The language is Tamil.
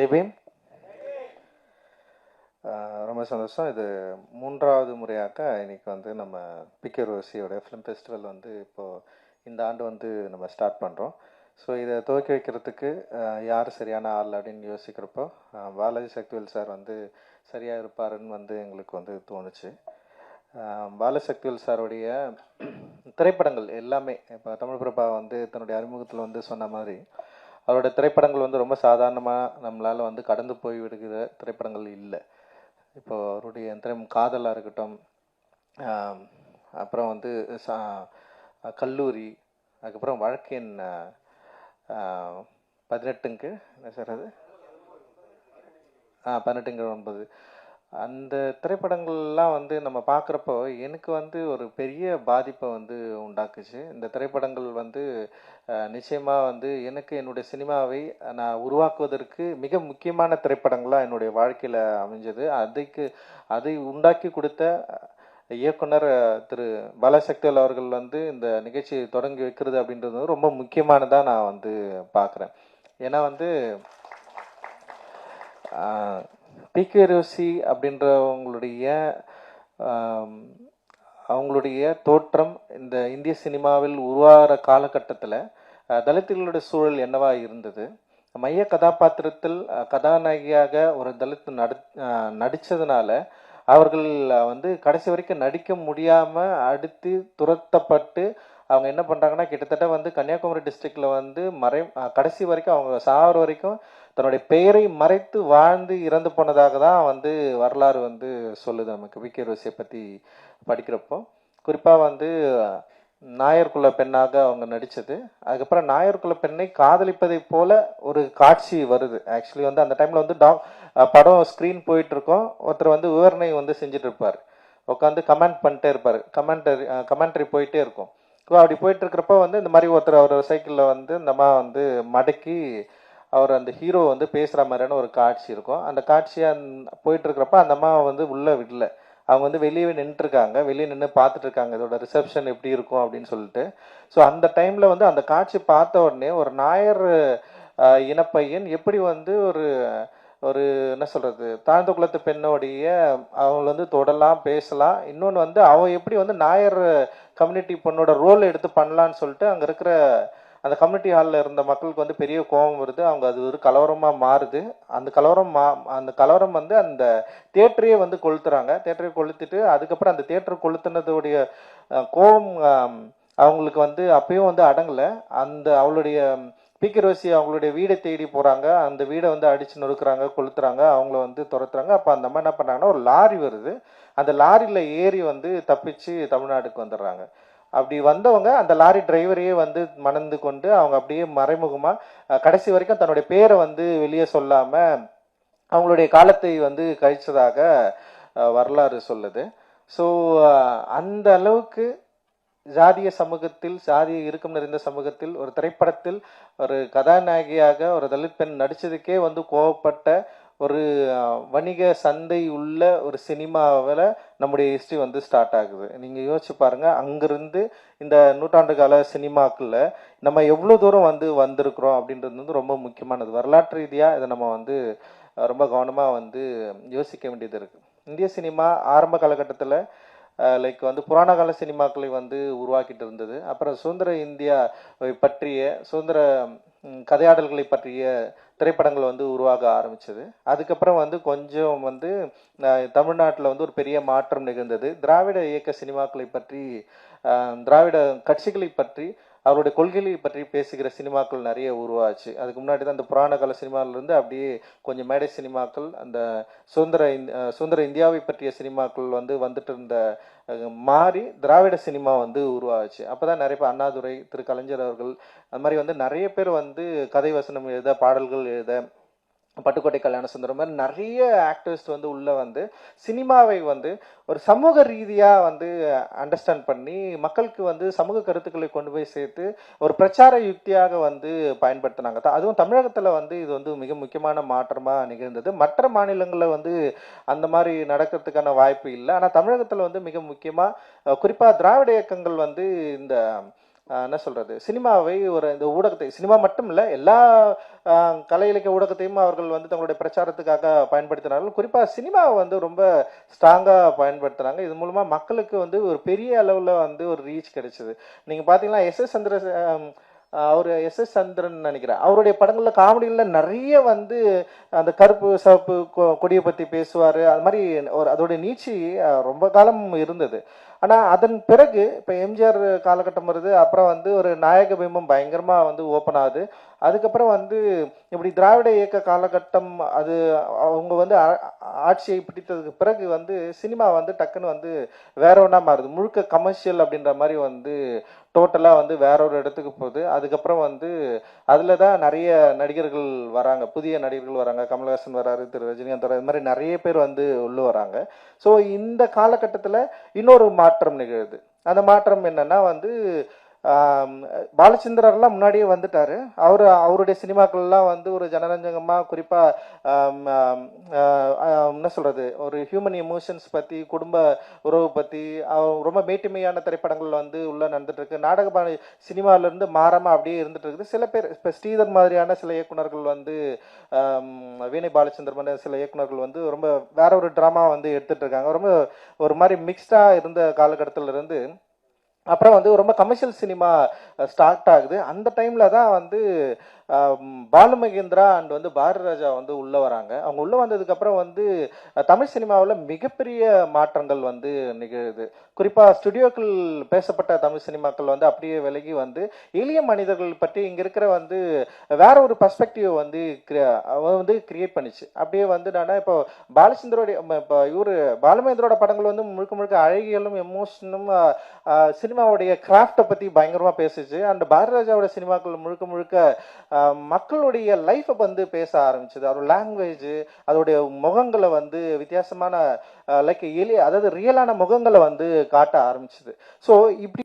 ஜெய்பீம். ரொம்ப சந்தோஷம். இது மூன்றாவது முறையாக இன்னைக்கு வந்து நம்ம பிகே ரோசியோட ஃபிலிம் ஃபெஸ்டிவல் வந்து இப்போது இந்த ஆண்டு வந்து நம்ம ஸ்டார்ட் பண்ணுறோம் ஸோ இதை துவக்கி வைக்கிறதுக்கு யார் சரியான ஆள் அப்படின்னு யோசிக்கிறப்போ பாலாஜி சக்திவேல் சார் வந்து சரியாக இருப்பாருன்னு வந்து எங்களுக்கு வந்து தோணுச்சு. ஆஹ் பாலசக்திவேல் சாருடைய திரைப்படங்கள் எல்லாமே இப்போ தமிழ் பிரபா வந்து தன்னுடைய அறிமுகத்தில் வந்து சொன்ன மாதிரி அவரோட திரைப்படங்கள் வந்து ரொம்ப சாதாரணமாக நம்மளால் வந்து கடந்து போய் விடுகிற திரைப்படங்கள் இல்லை. இப்போ அவருடைய திரைம் காதலாக இருக்கட்டும் அப்புறம் வந்து சா- கல்லூரி அதுக்கப்புறம் வழக்கின் பதினெட்டுங்க என்ன சார் அது? ஆ பதினெட்டுங்க ஒன்பது. அந்த திரைப்படங்கள்லாம் வந்து நம்ம பார்க்குறப்போ எனக்கு வந்து ஒரு பெரிய பாதிப்பை வந்து உண்டாக்குச்சு. இந்த திரைப்படங்கள் வந்து நிச்சயமாக வந்து எனக்கு என்னுடைய சினிமாவை நான் உருவாக்குவதற்கு மிக முக்கியமான திரைப்படங்களாக என்னுடைய வாழ்க்கையில் அமைஞ்சது. அதுக்கு அதை உண்டாக்கி கொடுத்த இயக்குனர் திரு பாலசக்திவல் அவர்கள் வந்து இந்த நிகழ்ச்சியை தொடங்கி வைக்கிறது அப்படின்றது ரொம்ப முக்கியமானதாக நான் வந்து பார்க்குறேன். ஏன்னா வந்து பிகே ரோசி அப்படின்றவங்களுடைய அவங்களுடைய தோற்றம் இந்த இந்திய சினிமாவில் உருவாகிற காலகட்டத்தில் தலித்துகளுடைய சூழல் என்னவா இருந்தது? மைய கதாபாத்திரத்தில் கதாநாயகியாக ஒரு தலித் நடி நடித்ததுனால அவர்கள் வந்து கடைசி வரைக்கும் நடிக்க முடியாமல் அடுத்து துரத்தப்பட்டு அவங்க என்ன பண்ணுறாங்கன்னா கிட்டத்தட்ட வந்து கன்னியாகுமரி டிஸ்ட்ரிக்டில் வந்து மறை கடைசி வரைக்கும் அவங்க சாவர வரைக்கும் தன்னுடைய பெயரை மறைத்து வாழ்ந்து இறந்து போனதாக தான் வந்து வரலாறு வந்து சொல்லுது நமக்கு. விக்கி ரோசியை பற்றி படிக்கிறப்போ. குறிப்பாக வந்து நாயர்குல பெண்ணாக அவங்க நடித்தது அதுக்கப்புறம் நாயர்குல பெண்ணை காதலிப்பதை போல ஒரு காட்சி வருது. ஆக்சுவலி வந்து அந்த டைமில் வந்து டாக் படம் ஸ்க்ரீன் போயிட்டுருக்கோம். ஒருத்தர் வந்து விவரணை வந்து செஞ்சிட்ருப்பார் உட்காந்து கமெண்ட் பண்ணிட்டே இருப்பார். கமெண்டரி கமெண்ட்ரி போயிட்டே இருக்கும். ஸோ அப்படி போயிட்டு இருக்கிறப்ப வந்து இந்த மாதிரி ஒருத்தர் அவர் சைக்கிளில் வந்து இந்த அம்மா வந்து மடக்கி அவர் அந்த ஹீரோ வந்து பேசுகிற மாதிரியான ஒரு காட்சி இருக்கும். அந்த காட்சியாக போயிட்டு இருக்கிறப்ப அந்த அம்மா வந்து உள்ளே விடல. அவங்க வந்து வெளியே நின்றுருக்காங்க. வெளியே நின்று பார்த்துட்டு இருக்காங்க இதோட ரிசப்ஷன் எப்படி இருக்கும் அப்படின்னு சொல்லிட்டு. ஸோ அந்த டைமில் வந்து அந்த காட்சி பார்த்த உடனே ஒரு நாயர் இனப்பையன் எப்படி வந்து ஒரு ஒரு என்ன சொல்கிறது தாழ்ந்த குலத்து பெண்ணோடைய அவங்கள வந்து தொடலாம் பேசலாம். இன்னொன்று வந்து அவன் எப்படி வந்து நாயர் கம்யூனிட்டி பொண்ணோட ரோல் எடுத்து பண்ணலான்னு சொல்லிட்டு அங்கே இருக்கிற அந்த கம்யூனிட்டி ஹாலில் இருந்த மக்களுக்கு வந்து பெரிய கோபம் வருது. அவங்க அது ஒரு கலவரமாக மாறுது. அந்த கலவரம் மா அந்த கலவரம் வந்து அந்த தேட்டரையே வந்து கொளுத்துறாங்க. தேட்டரை கொளுத்துட்டு அதுக்கப்புறம் அந்த தேட்டர் கொளுத்துனதுடைய கோபம் அவங்களுக்கு வந்து அப்பயும் வந்து அடங்கலை. அந்த அவளுடைய பிகே ரோசி அவங்களுடைய வீடை தேடி போகிறாங்க அந்த வீடை வந்து அடித்து நொறுக்குறாங்க கொளுத்துறாங்க அவங்கள வந்து துரத்துறாங்க. அப்போ அந்த அம்மா என்ன பண்ணாங்கன்னா ஒரு லாரி வருது. அந்த லாரியில் ஏறி வந்து தப்பிச்சு தமிழ்நாட்டுக்கு வந்துடுறாங்க. அப்படி வந்தவங்க அந்த லாரி டிரைவரையே வந்து மணந்து கொண்டு அவங்க அப்படியே மறைமுகமாக கடைசி வரைக்கும் தன்னுடைய பேரை வந்து வெளியே சொல்லாமல் அவங்களுடைய காலத்தை வந்து கழிச்சதாக வரலாறு சொல்லுது. ஸோ அந்த அளவுக்கு ஜாதிய சமூகத்தில் ஜாதிய இறுக்கம் நிறைந்த சமூகத்தில் ஒரு திரைப்படத்தில் ஒரு கதாநாயகியாக ஒரு தலித் பெண் நடித்ததுக்கே வந்து கோவப்பட்ட ஒரு வணிக சந்தை உள்ள ஒரு சினிமாவில் நம்முடைய ஹிஸ்ட்ரி வந்து ஸ்டார்ட் ஆகுது. நீங்கள் யோசிச்சு பாருங்கள் அங்கேருந்து இந்த நூற்றாண்டு கால சினிமாக்குள்ள நம்ம எவ்வளோ தூரம் வந்து வந்திருக்கிறோம் அப்படின்றது வந்து ரொம்ப முக்கியமானது. வரலாற்று ரீதியாக இதை நம்ம வந்து ரொம்ப கவனமாக வந்து யோசிக்க வேண்டியது இருக்குது இந்திய சினிமா ஆரம்ப காலகட்டத்தில் லைக் வந்து புராண கால சினிமாக்களை வந்து உருவாக்கிட்டு இருந்தது அப்புறம் சுதந்திர இந்தியா பற்றிய சுதந்திர கதையாடல்களை பற்றிய திரைப்படங்கள் வந்து உருவாக ஆரம்பிச்சது. அதுக்கப்புறம் வந்து கொஞ்சம் வந்து தமிழ்நாட்டில் வந்து ஒரு பெரிய மாற்றம் நிகழ்ந்தது. திராவிட இயக்க சினிமாக்களை பற்றி திராவிட கட்சிகளை பற்றி அவருடைய கொள்கைகளை பற்றி பேசுகிற சினிமாக்கள் நிறைய உருவாச்சு. அதுக்கு முன்னாடி தான் அந்த புராண கால சினிமாவிலேருந்து அப்படியே கொஞ்சம் மேடை சினிமாக்கள் அந்த சுதந்திர சுதந்திர இந்தியாவை பற்றிய சினிமாக்கள் வந்து வந்துட்டு இருந்த மாறி திராவிட சினிமா வந்து உருவாச்சு. அப்போ தான் நிறைய பேர் அண்ணாதுரை திரு கலைஞர் அவர்கள் அது மாதிரி வந்து நிறைய பேர் வந்து கதை வசனம் எழுத பாடல்கள் எழுத பட்டுக்கோட்டை கல்யாண சுந்தரம் மாதிரி நிறைய ஆக்டர்ஸ் வந்து உள்ளே வந்து சினிமாவை வந்து ஒரு சமூக ரீதியாக வந்து அண்டர்ஸ்டாண்ட் பண்ணி மக்களுக்கு வந்து சமூக கருத்துக்களை கொண்டு போய் சேர்த்து ஒரு பிரச்சார யுக்தியாக வந்து பயன்படுத்தினாங்க. அதுவும் தமிழகத்தில் வந்து இது வந்து மிக முக்கியமான மாற்றமாக நிகழ்ந்தது. மற்ற மாநிலங்களில் வந்து அந்த மாதிரி நடக்கிறதுக்கான வாய்ப்பு இல்லை. ஆனால் தமிழகத்தில் வந்து மிக முக்கியமாக குறிப்பாக திராவிட இயக்கங்கள் வந்து இந்த என்ன சொல்கிறது சினிமாவை ஒரு இந்த ஊடகத்தை சினிமா மட்டும் இல்லை எல்லா கலை இலக்கிய ஊடகத்தையும் அவர்கள் வந்து தங்களுடைய பிரச்சாரத்துக்காக பயன்படுத்தினார்கள். குறிப்பாக சினிமாவை வந்து ரொம்ப ஸ்ட்ராங்காக பயன்படுத்துகிறாங்க இது மூலமாக மக்களுக்கு வந்து ஒரு பெரிய அளவில் வந்து ஒரு ரீச் கிடைச்சிது. நீங்கள் பார்த்தீங்கன்னா எஸ் எஸ் சந்திர அவர் எஸ் எஸ் சந்திரன் நினைக்கிறேன். அவருடைய படங்களில் காமெடிகளில் நிறைய வந்து அந்த கருப்பு சிவப்பு கொ- கொடியை பற்றி பேசுவார். அது மாதிரி ஒரு அதோட நீச்சி ரொம்ப காலம் இருந்தது. ஆனால் அதன் பிறகு இப்போ எம்ஜிஆர் காலகட்டம் வருது அப்புறம் வந்து ஒரு நாயக பிம்பம் பயங்கரமாக வந்து ஓப்பன் ஆகுது. அதுக்கப்புறம் வந்து இப்படி திராவிட இயக்க காலகட்டம் அது அவங்க வந்து ஆட்சியை பிடித்ததுக்கு பிறகு வந்து சினிமா வந்து டக்குன்னு வந்து வேற ஒன்றா மாறுது. முழுக்க கமர்ஷியல் அப்படின்ற மாதிரி வந்து டோட்டலாக வந்து வேற ஒரு இடத்துக்கு போகுது. அதுக்கப்புறம் வந்து அதில் தான் நிறைய நடிகர்கள் வராங்க. புதிய நடிகர்கள் வராங்க. கமல்ஹாசன் வராரு திரு ரஜினிகாந்த் வராரு. இது மாதிரி நிறைய பேர் வந்து உள்ளே வராங்க. ஸோ இந்த காலகட்டத்தில் இன்னொரு மாற்றம் நிகழுது. அந்த மாற்றம் என்னன்னா வந்து பாலச்சந்திரர்லாம் முன்னாடியே வந்துட்டார். அவர் அவருடைய சினிமாக்கள்லாம் வந்து ஒரு ஜனரஞ்சகமாக குறிப்பாக என்ன சொல்கிறது ஒரு ஹியூமன் எமோஷன்ஸ் பற்றி குடும்ப உறவு பற்றி அவ- ரொம்ப மேட்டுமையான திரைப்படங்கள் வந்து உள்ளே நடந்துட்டுருக்கு. நாடக பாணி சினிமாவிலேருந்து மாறாமல் அப்படியே இருந்துட்டு இருக்குது சில பேர் இப்போ ஸ்ரீதர் மாதிரியான சில இயக்குனர்கள் வந்து வீணை பாலச்சந்தர் சில இயக்குனர்கள் வந்து ரொம்ப வேற ஒரு ட்ராமா வந்து எடுத்துகிட்ருக்காங்க ரொம்ப ஒரு மாதிரி மிக்ஸ்டாக இருந்த காலகட்டத்திலிருந்து இருந்து அப்புறம் வந்து ரொம்ப கமர்ஷியல் சினிமா ஸ்டார்ட் ஆகுது. அந்த டைமில் தான் வந்து பாலுமகேந்திரா அண்ட் வந்து பாரதி ராஜா வந்து உள்ளே வராங்க. அவங்க உள்ளே வந்ததுக்கப்புறம் வந்து தமிழ் சினிமாவில் மிகப்பெரிய மாற்றங்கள் வந்து நிகழுது. குறிப்பாக ஸ்டுடியோக்கள் பேசப்பட்ட தமிழ் சினிமாக்கள் வந்து அப்படியே விலகி வந்து எளிய மனிதர்கள் பற்றி இங்கே இருக்கிற வந்து வேற ஒரு பர்ஸ்பெக்டிவ் வந்து crea- வந்து கிரியேட் பண்ணிச்சு. அப்படியே வந்து நானா இப்போ பாலச்சந்திரோடைய இப்போ இவரு பாலுமகேந்திரோட படங்கள் வந்து முழுக்க முழுக்க அழகியலும் எமோஷனும் சினிமா சினிமாவுடைய கிராஃப்டை பற்றி பயங்கரமாக பேசுச்சு. அண்ட் பாரதிராஜாவோட சினிமாக்கள் முழுக்க முழுக்க மக்களுடைய லைஃப்பை வந்து பேச ஆரம்பிச்சது. அதோட லாங்குவேஜ் அதோடைய முகங்களை வந்து வித்தியாசமான லைக் எலி அதாவது ரியலான முகங்களை வந்து காட்ட ஆரம்பிச்சது. ஸோ இப்படி